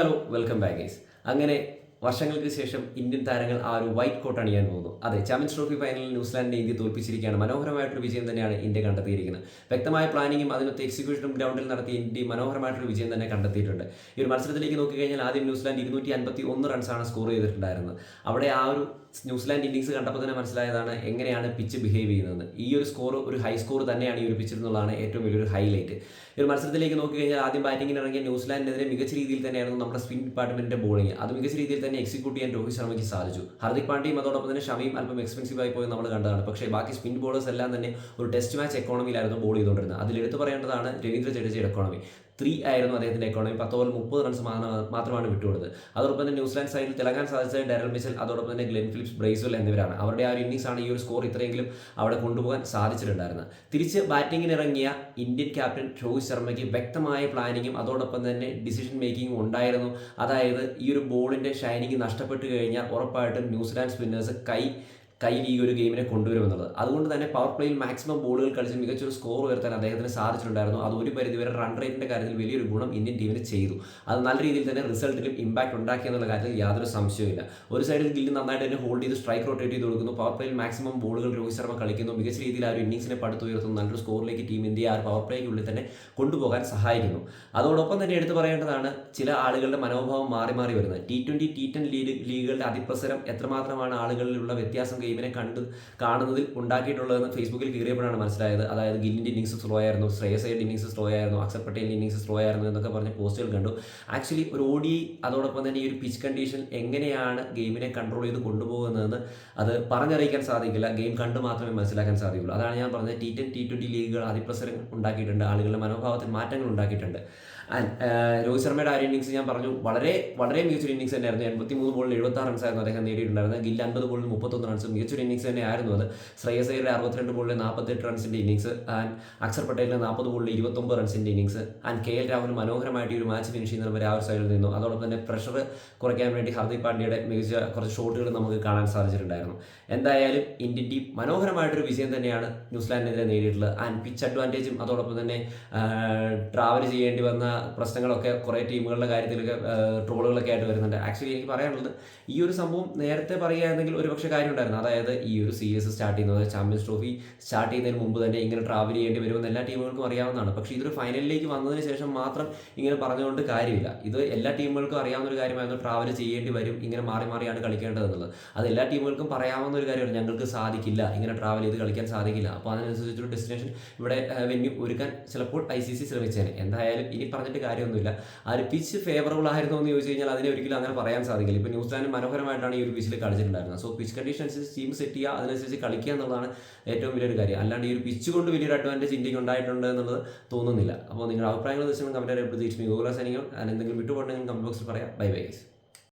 Hello welcome back guys. അങ്ങനെ വർഷങ്ങൾക്ക് ശേഷം ഇന്ത്യൻ താരങ്ങൾ ആ ഒരു വൈറ്റ് കോട്ട് അണിയാൻ പോകുന്നു. അതെ ചാമ്പ്യൻസ് ട്രോഫി ഫൈനലിൽ ന്യൂസിലാൻഡിനെ ഇന്ത്യ തോൽപ്പിച്ചിരിക്കുകയാണ്. മനോഹരമായിട്ടൊരു വിജയം തന്നെയാണ് ഇന്ത്യ കണ്ടെത്തിയിരിക്കുന്നത്. വ്യക്തമായ പ്ലാനിങ്ങും അതിനൊത്ത് എക്സിക്യൂഷനും ഗ്രൗണ്ടിൽ നടത്തിയ ഇന്ത്യ മനോഹരമായിട്ടൊരു വിജയം തന്നെ കണ്ടെത്തിയിട്ടുണ്ട്. ഈ ഒരു മത്സരത്തിലേക്ക് നോക്കിക്കഴിഞ്ഞാൽ ആദ്യം ന്യൂസിലാൻഡ് ഇരുന്നൂറ്റി അൻപത്തി ഒന്ന് റൺസാണ് സ്കോർ ചെയ്തിട്ടുണ്ടായിരുന്നത്. അവിടെ ആ ഒരു ന്യൂസിലാൻഡ് ഇന്നിങ്സ് കണ്ടപ്പോൾ തന്നെ മനസ്സിലായതാണ് എങ്ങനെയാണ് പിച്ച് ബിഹേവ് ചെയ്യുന്നത്. ഈ ഒരു സ്കോർ ഒരു ഹൈ സ്കോർ തന്നെയാണ് ഈ ഒരു പിച്ചിൽ എന്നുള്ളതാണ് ഏറ്റവും വലിയൊരു ഹൈലൈറ്റ് ഈ ഒരു മത്സരത്തിലേക്ക് നോക്കിക്കഴിഞ്ഞാൽ ആദ്യം ബാറ്റിംഗിന് ഇറങ്ങിയ ന്യൂസിലാൻഡിനെതിരെ മികച്ച രീതിയിൽ തന്നെയായിരുന്നു നമ്മുടെ സ്പിൻ ഡിപ്പാർട്ട്മെന്റിന്റെ ബോളിംഗ് അത് മികച്ച രീതിയിൽ തന്നെ എക്സിക്യൂട്ട് ചെയ്യാൻ രോഹിത് ശർമ്മയ്ക്ക് സാധിച്ചു. ഹാർദിക് പാണ്ഡ്യയും അതോടൊപ്പം തന്നെ ഷമിയും അല്പം എക്സ്പെൻസീവ് ആയി പോയി നമ്മൾ കണ്ടതാണ്. പക്ഷേ ബാക്കി സ്പിൻ ബോളേഴ്സ് എല്ലാം തന്നെ ഒരു ടെസ്റ്റ് മാച്ച് എക്കോണമിയിലായിരുന്നു ബോൾ ചെയ്തുകൊണ്ടിരുന്നത്. അതിൽ എടുത്തു പറയേണ്ടതാണ് രവീന്ദ്ര ജഡേജയുടെ എക്കോണമി ത്രീ ആയിരുന്നു അദ്ദേഹത്തിന്റെ എക്കോണമി പത്ത് ഓവർ മുപ്പത് റൺസ് മാത്രമാണ് വിട്ടുകൊടുത്തത്. അതോടൊപ്പം തന്നെ ന്യൂസിലാൻഡ് സൈഡിൽ തിളങ്ങാൻ സാധിച്ചത് ഡെറൽ മിസൽ അതോടൊപ്പം തന്നെ ഗ്ലെൻ ഫിലിപ്സ് ബ്രേസ്വൽ എന്നിവരാണ്. അവരുടെ ആ ഒരു ആണ് ഈ ഒരു സ്കോർ ഇത്രയെങ്കിലും അവിടെ കൊണ്ടുപോകാൻ സാധിച്ചിട്ടുണ്ടായിരുന്നത്. തിരിച്ച് ബാറ്റിംഗിന് ഇറങ്ങിയ ഇന്ത്യൻ ക്യാപ്റ്റൻ രോഹിത് ശർമ്മയ്ക്ക് വ്യക്തമായ പ്ലാനിങ്ങും അതോടൊപ്പം തന്നെ ഡിസിഷൻ മേക്കിംഗും ഉണ്ടായിരുന്നു. അതായത് ഈ ഒരു ബോളിന്റെ ഷൈനിങ് നഷ്ടപ്പെട്ടു കഴിഞ്ഞാൽ ഉറപ്പായിട്ടും ന്യൂസിലാൻഡ് സ്പിന്നേഴ്സ് കൈ കയ്യിൽ ഈ ഒരു ഗെയിമിനെ കൊണ്ടുവരുമെന്നുള്ളത്. അതുകൊണ്ട് തന്നെ പവർ പ്ലേയിൽ മാക്സിമം ബോളുകൾ കളിച്ച് മികച്ചൊരു സ്കോർ ഉയർത്താൻ അദ്ദേഹത്തിന് സാധിച്ചിട്ടുണ്ടായിരുന്നു. അത് ഒരു പരിധി വരെ റൺ റേറ്റിന്റെ കാര്യത്തിൽ വലിയൊരു ഗുണം ഇന്ത്യൻ ടീമിന് ചെയ്തു. അത് നല്ല രീതിയിൽ തന്നെ റിസൾട്ടിലും ഇമ്പാക്ട് ഉണ്ടാക്കി എന്നുള്ള കാര്യത്തിൽ യാതൊരു സംശയവുമില്ല. ഒരു സൈഡിൽ ഗില്ല് നന്നായിട്ട് തന്നെ ഹോൾഡ് ചെയ്ത് സ്ട്രൈക്ക് റൊട്ടേറ്റ് ചെയ്ത് കൊടുക്കുന്നു. പവർ പ്ലേയിൽ മാക്സിമം ബോളുകൾ രോഹിത് ശർമ്മ കളിക്കുന്നു. മികച്ച രീതിയിൽ ആ ഒരു ഇന്നിംഗ്സിനെ പടുത്തുയർത്തുന്നു നല്ലൊരു സ്കോറിലേക്ക് ടീം ഇന്ത്യ ആ പവർ പ്ലേക്കുള്ളിൽ തന്നെ കൊണ്ടുപോകാൻ സഹായിക്കുന്നു. അതോടൊപ്പം തന്നെ എടുത്തു പറയേണ്ടതാണ് ചില ആളുകളുടെ മനോഭാവം മാറി മാറി വരുന്നത്. T twenty T ten league ലീഗുകളുടെ അതിപ്രസരം എത്രമാത്രമാണ് ആളുകളിലുള്ള വ്യത്യാസം ഗെയിമിനെ കണ്ട് കാണുന്നതിൽ ഉണ്ടാക്കിയിട്ടുള്ളതെന്ന് ഫേസ്ബുക്കിൽ കീറിയപ്പോഴാണ് മനസ്സിലായത്. അതായത് ഗില്ലിന്റെ ഇന്നിങ്സ് സ്ലോ ആയിരുന്നു ശ്രേയസ് അയ്യരുടെ ഇന്നിങ്സ് സ്ലോ ആയിരുന്നു അക്സർ പട്ടേലിന്റെ ഇന്നിങ്സ് സ്ലോ ആയിരുന്നു എന്നൊക്കെ പറഞ്ഞ പോസ്റ്റുകൾ കണ്ടു. ആക്ച്വലി ഒരു ഓടി അതോടൊപ്പം തന്നെ ഈ ഒരു പിച്ച് കണ്ടീഷൻ എങ്ങനെയാണ് ഗെയിമിനെ കൺട്രോൾ ചെയ്ത് കൊണ്ടുപോകുന്നതെന്ന് അത് പറഞ്ഞറിയിക്കാൻ സാധിക്കില്ല. ഗെയിം കണ്ട് മാത്രമേ മനസ്സിലാക്കാൻ സാധിക്കുള്ളൂ. അതാണ് ഞാൻ പറഞ്ഞത്. ടി ടെൻ ടി ട്വന്റി ലീഗുകൾ അതിപ്രസരം ഉണ്ടാക്കിയിട്ടുണ്ട്. ആളുകളുടെ മനോഭാവത്തിൽ മാറ്റങ്ങൾ ഉണ്ടാക്കിയിട്ടുണ്ട്. രോഹിത് ശർമ്മയുടെ ആ ഇന്നിങ്സ് ഞാൻ പറഞ്ഞു വളരെ വളരെ മികച്ചൊരു ഇന്നിങ്സ് തന്നെയായിരുന്നു. എൺപത്തി മൂന്ന് ബോളിൽ എഴുപത്തി ആറ് റൺസ് ആയിരുന്നു അദ്ദേഹം നേടിയിട്ടുണ്ടായിരുന്നത്. ഗിൽ അൻപത് ബോളിൽ മുപ്പത്തൊന്ന് റൺസ് മികച്ചൊരു ഇന്നിങ്സ് തന്നെയായിരുന്നു അത്. ശ്രേയസ് അയ്യരുടെ അറുപത്തിരണ്ട് ബോളിലെ നാൽപ്പത്തെട്ട് റൺസിന്റെ ഇന്നിങ്സ് ആൻഡ് അക്ഷർ പട്ടേലിന്റെ നാൽപ്പത് ബോളിൽ ഇരുപത്തൊമ്പത് റൺസിന്റെ innings and K L Rahul മനോഹരമായിട്ട് ഒരു മാച്ച് ഫിനിഷ് ചെയ്യുന്നവർ ആ ഒരു സൈഡിൽ നിന്നു. അതോടൊപ്പം തന്നെ പ്രഷർ കുറയ്ക്കാൻ വേണ്ടി ഹാർദിക് പാണ്ഡ്യയുടെ മികച്ച കുറച്ച് ഷോട്ടുകൾ നമുക്ക് കാണാൻ സാധിച്ചിട്ടുണ്ടായിരുന്നു. എന്തായാലും ഇന്ത്യൻ ടീം മനോഹരമായിട്ടൊരു വിജയം തന്നെയാണ് ന്യൂസിലാൻഡിനെതിരെ നേടിയിട്ടുള്ളത്. ആൻഡ് പിച്ച് അഡ്വാന്റേജും അതോടൊപ്പം തന്നെ ട്രാവൽ ചെയ്യേണ്ടി വന്ന പ്രശ്നങ്ങളൊക്കെ കുറേ ടീമുകളുടെ കാര്യത്തിലൊക്കെ ട്രോളുകളൊക്കെ ആയിട്ട് വരുന്നുണ്ട്. ആക്ച്വലി എനിക്ക് പറയാനുള്ളത് ഈ ഒരു സംഭവം നേരത്തെ പറയുകയായിരുന്നെങ്കിൽ ഒരു പക്ഷേ കാര്യം ഉണ്ടായിരുന്നു അതായത് ഈ ഒരു സീരീസ് സ്റ്റാർട്ട് ചെയ്യുന്നത് ചാമ്പ്യൻസ് ട്രോഫി സ്റ്റാർട്ട് ചെയ്യുന്നതിന് മുമ്പ് തന്നെ ഇങ്ങനെ ട്രാവൽ ചെയ്യേണ്ടി വരുമെന്ന് എല്ലാ ടീമുകൾക്കും അറിയാവുന്നതാണ്. പക്ഷേ ഇതൊരു ഫൈനലിലേക്ക് വന്നതിന് ശേഷം മാത്രം ഇങ്ങനെ പറഞ്ഞുകൊണ്ട് കാര്യമില്ല. ഇത് എല്ലാ ടീമുകൾക്കും അറിയാവുന്ന ഒരു കാര്യമായിരുന്നു ട്രാവൽ ചെയ്യേണ്ടി വരും ഇങ്ങനെ മാറി മാറിയാണ് കളിക്കേണ്ടതെന്നുള്ളത്. അത് എല്ലാ ടീമുകൾക്കും പറയാവുന്ന ഒരു കാര്യമാണ് ഞങ്ങൾക്ക് സാധിക്കില്ല ഇങ്ങനെ ട്രാവൽ ചെയ്ത് കളിക്കാൻ സാധിക്കില്ല. അപ്പോൾ അതിനനുസരിച്ചൊരു ഡെസ്റ്റിനേഷൻ ഇവിടെ വെന്യൂ ഒരുക്കാൻ ചിലപ്പോൾ ഐ സി സി ശ്രമിച്ചേനെ. എന്തായാലും ഇനി പറഞ്ഞിട്ട് കാര്യമൊന്നുമില്ല. ആ ഒരു പിച്ച് ഫേവറബിൾ ആയിരുന്നു എന്ന് ചോദിച്ചു കഴിഞ്ഞാൽ അതിനെ ഒരിക്കലും അങ്ങനെ പറയാൻ സാധിക്കില്ല. ഇപ്പോൾ ന്യൂസിലാൻഡ് മനോഹരമായിട്ടാണ് ഈ ഒരു പിച്ചിൽ കളിച്ചിട്ടുണ്ടായിരുന്നത്. So pitch condition team set ചെയ്യുക അതിനനുസരിച്ച് കളിക്കുക എന്നുള്ളതാണ് ഏറ്റവും വലിയൊരു കാര്യം. അല്ലാണ്ട് ഈ ഒരു പിച്ച് കൊണ്ട് വലിയൊരു അഡ്വാന്റേജ് ഇന്ത്യയ്ക്ക് ഉണ്ടായിട്ടുണ്ട് എന്നുള്ളത് തോന്നുന്നില്ല. അപ്പോൾ നിങ്ങളുടെ അഭിപ്രായങ്ങൾ തീർച്ചയായും കമന്റ് ഗൂഗിൾ സൈനിക്കും എന്തെങ്കിലും വിട്ടുപോകണമെങ്കിൽ കമന്റ് ബോക്സിൽ പറയാം. Bye bye